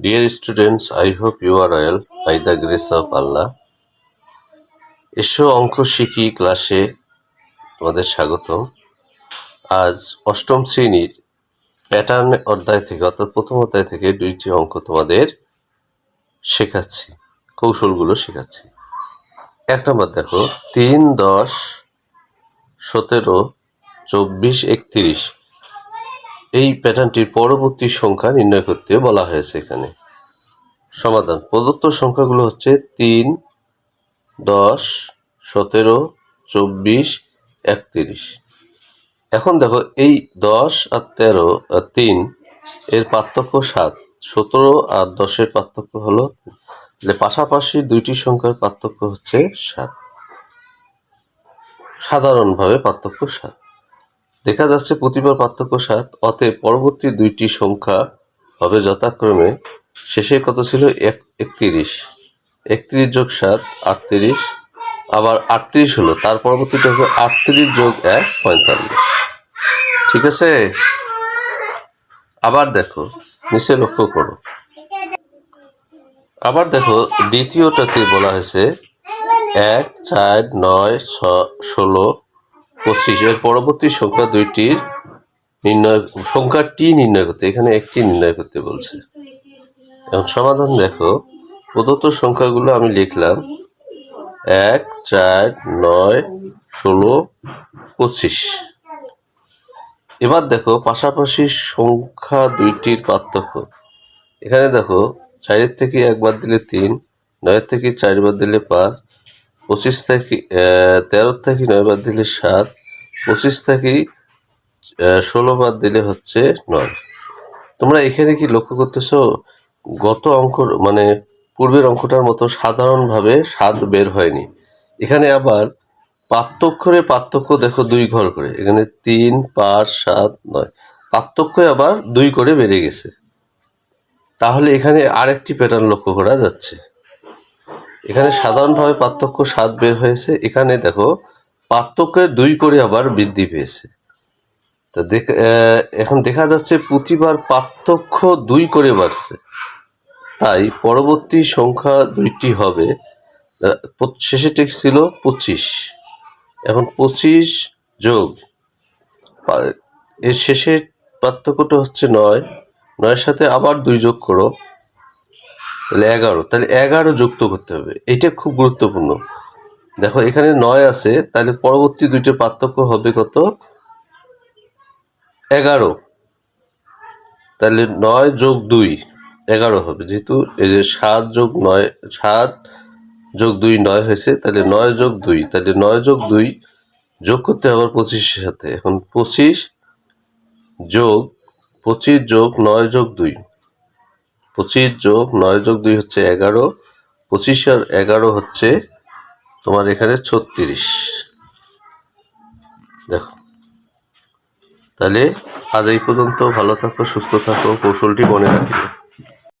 Dear students, I hope you are well by the grace of Allah. এসো অঙ্ক শিখি ক্লাসে তোমাদের স্বাগত আজ অষ্টম শ্রেণির প্যাটার্ন অধ্যায় থেকে অর্থাৎ প্রথম অধ্যায় থেকে দুইটি অঙ্ক তোমাদের শেখাচ্ছি কৌশলগুলো শেখাচ্ছি। এক নম্বর দেখো তিন দশ সতেরো চব্বিশ একত্রিশ। এই প্যাটার্নটির পরবর্তী সংখ্যা নির্ণয় করতে বলা হয়েছে এখানে। সমাধান। প্রদত্ত সংখ্যাগুলো হচ্ছে তিন, দশ, সতেরো, চব্বিশ, একত্রিশ। এখন দেখো, এই দশ আর তেরো আর তিন, এর পার্থক্য সাত। সতেরো আর দশের পার্থক্য হলো যে পাশাপাশি দুইটি সংখ্যার পার্থক্য হচ্ছে সাত। সাধারণভাবে পার্থক্য সাত। দেখা যাচ্ছে প্রতিবার পার্থক্য সাত, অতএব পরবর্তী দুইটি সংখ্যা হবে যথাক্রমে শেষে কত ছিল? এক, একত্রিশ। একত্রিশ যোগ সাত, আটত্রিশ। আবার আটত্রিশ হলো, তার পরবর্তীটা হবে আটত্রিশ যোগ এক, পঁয়তাল্লিশ। ঠিক আছে? আবার দেখো, নিচে লক্ষ্য করো। আবার দেখো, দ্বিতীয়টাতে বলা হয়েছে, এক, চার, নয়, ছ, ষোলো পঁচিশ এর পরবর্তী সংখ্যা দুইটির নির্ণয় সংখ্যাটি নির্ণয় করতে, এখানে একটি নির্ণয় করতে বলছে। এখন সমাধান দেখো। প্রদত্ত সংখ্যাগুলো আমি লিখলাম এক, চার, নয়, ষোলো, পঁচিশ। এবার দেখো পাশাপাশি সংখ্যা দুইটির পার্থক্য। এখানে দেখো চারের থেকে একবার দিলে তিন, নয়ের থেকে চারবার দিলে পাঁচ পঁচিশ থেকে আহ, তেরোর নয় নয়বার দিলে সাত পঁচিশ থেকে ষোলো বার দিলে হচ্ছে নয়। তোমরা এখানে কি লক্ষ্য করতেছো? গত অঙ্ক মানে পূর্বের অঙ্কটার মতো সাধারণভাবে স্বাদ বের হয়নি। এখানে আবার পার্থক্যরে পার্থক্য দেখো দুই ঘর করে। এখানে তিন পাঁচ সাত নয়। পার্থক্য আবার দুই করে বেড়ে গেছে। তাহলে এখানে আরেকটি প্যাটার্ন লক্ষ্য করা যাচ্ছে। এখানে সাধারণভাবে পার্থক্য সাত বের হয়েছে। এখানে দেখো পার্থক্য দুই করে আবার বৃদ্ধি পেয়েছে। তা দেখ এখন দেখা যাচ্ছে প্রতিবার পার্থক্য দুই করে বাড়ছে। তাই পরবর্তী সংখ্যা দুইটি হবে। প- ছিল পঁচিশ। এখন পঁচিশ যোগ এর শেষের পার্থক্যটা হচ্ছে নয়। নয়ের সাথে আবার দুই যোগ করো। তাহলে এগারো। তাহলে এগারো যুক্ত করতে হবে। এটা খুব গুরুত্বপূর্ণ। দেখো, এখানে নয় আছে, তাহলে পরবর্তী দুইটা পার্থক্য হবে কত? এগারো। তাহলে নয় যোগ দুই, এগারো হবে। যেহেতু এই যে সাত যোগ নয়, সাত যোগ দুই নয় হয়েছে, তাহলে নয় যোগ দুই। তাহলে নয় যোগ দুই যোগ করতে হবে পঁচিশের সাথে। এখন পঁচিশ যোগ পঁচিশ যোগ নয় যোগ দুই। পঁচিশ যোগ নয় যোগ দুই হচ্ছে এগারো। পঁচিশ আর এগারো হচ্ছে তোমার এখানে ছত্রিশ। দেখো। তাহলে আজ এই পর্যন্ত ভালো থাকো, সুস্থ থাকো, কৌশলটি মনে রাখবে